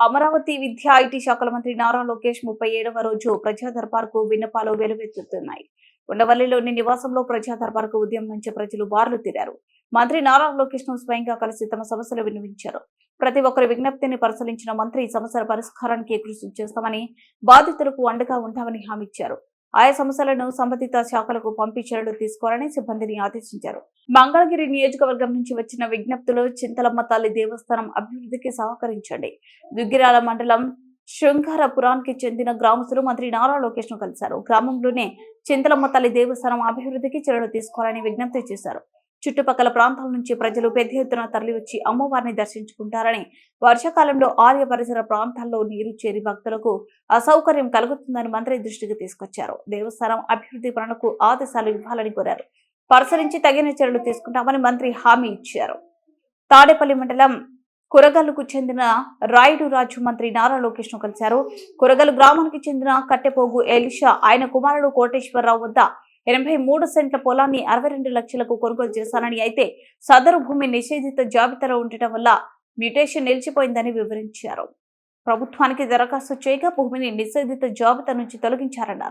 అమరావతి విద్యా ఐటీ శాఖల మంత్రి నారా లోకేష్ ముప్పై ఏడవ రోజు ప్రజా దర్బార్కు విన్నపాలు వెలువెత్తుతున్నాయి. ఉండవల్లిలోని నివాసంలో ప్రజా దర్బార్కు ఉదయం నుంచి ప్రజలు బార్లు తీరారు. మంత్రి నారా లోకేష్ను స్వయంగా కలిసి తమ సమస్యలు వినిపించారు ప్రతి ఒక్కరి విజ్ఞప్తిని పరిశీలించిన మంత్రి సమస్యల పరిష్కారానికి కృషి చేస్తామని బాధితులకు అండగా ఉంటామని హామీ ఇచ్చారు. ఆయా సమస్యలను సంబంధిత శాఖలకు పంపి చర్యలు తీసుకోవాలని సిబ్బందిని ఆదేశించారు. మంగళగిరి నియోజకవర్గం నుంచి వచ్చిన విజ్ఞప్తులు చింతలమ్మ తల్లి దేవస్థానం అభివృద్ధికి సహకరించండి. దుగ్గిరాల మండలం శృంగారపురానికి చెందిన గ్రామస్తులు మంత్రి నారా లోకేష్ను కలిశారు. గ్రామంలోనే చింతలమ్మ తల్లి దేవస్థానం అభివృద్ధికి చర్యలు తీసుకోవాలని విజ్ఞప్తి చేశారు. చుట్టుపక్కల ప్రాంతాల నుంచి ప్రజలు పెద్ద ఎత్తున తరలివచ్చి అమ్మవారిని దర్శించుకుంటారని వర్షాకాలంలో ఆలయ పరిసర ప్రాంతాల్లో నీరు చేరి భక్తులకు అసౌకర్యం కలుగుతుందని మంత్రి దృష్టికి తీసుకొచ్చారు. దేవస్థానం అభివృద్ధి పనులకు ఆదేశాలు ఇవ్వాలని కోరారు. పరిసరించి తగిన చర్యలు తీసుకుంటామని మంత్రి హామీ ఇచ్చారు. తాడేపల్లి మండలం కురగల్లుకు చెందిన రాయుడు రాజు మంత్రి నారా లోకేష్ను కలిశారు. కురగల్లు గ్రామానికి చెందిన కట్టెపోగు ఎలిషా ఆయన కుమారుడు కోటేశ్వరరావు వద్ద ఎనభై మూడు సెంట్ల పొలాన్ని అరవై రెండు లక్షలకు కొనుగోలు చేశానని అయితే సదరు భూమి నిషేధిత జాబితాలో ఉండటం వల్ల మ్యూటేషన్ నిలిచిపోయిందని వివరించారు. ప్రభుత్వానికి దరఖాస్తు చేయగా భూమిని నిషేధిత జాబితా నుంచి తొలగించారన్నారు.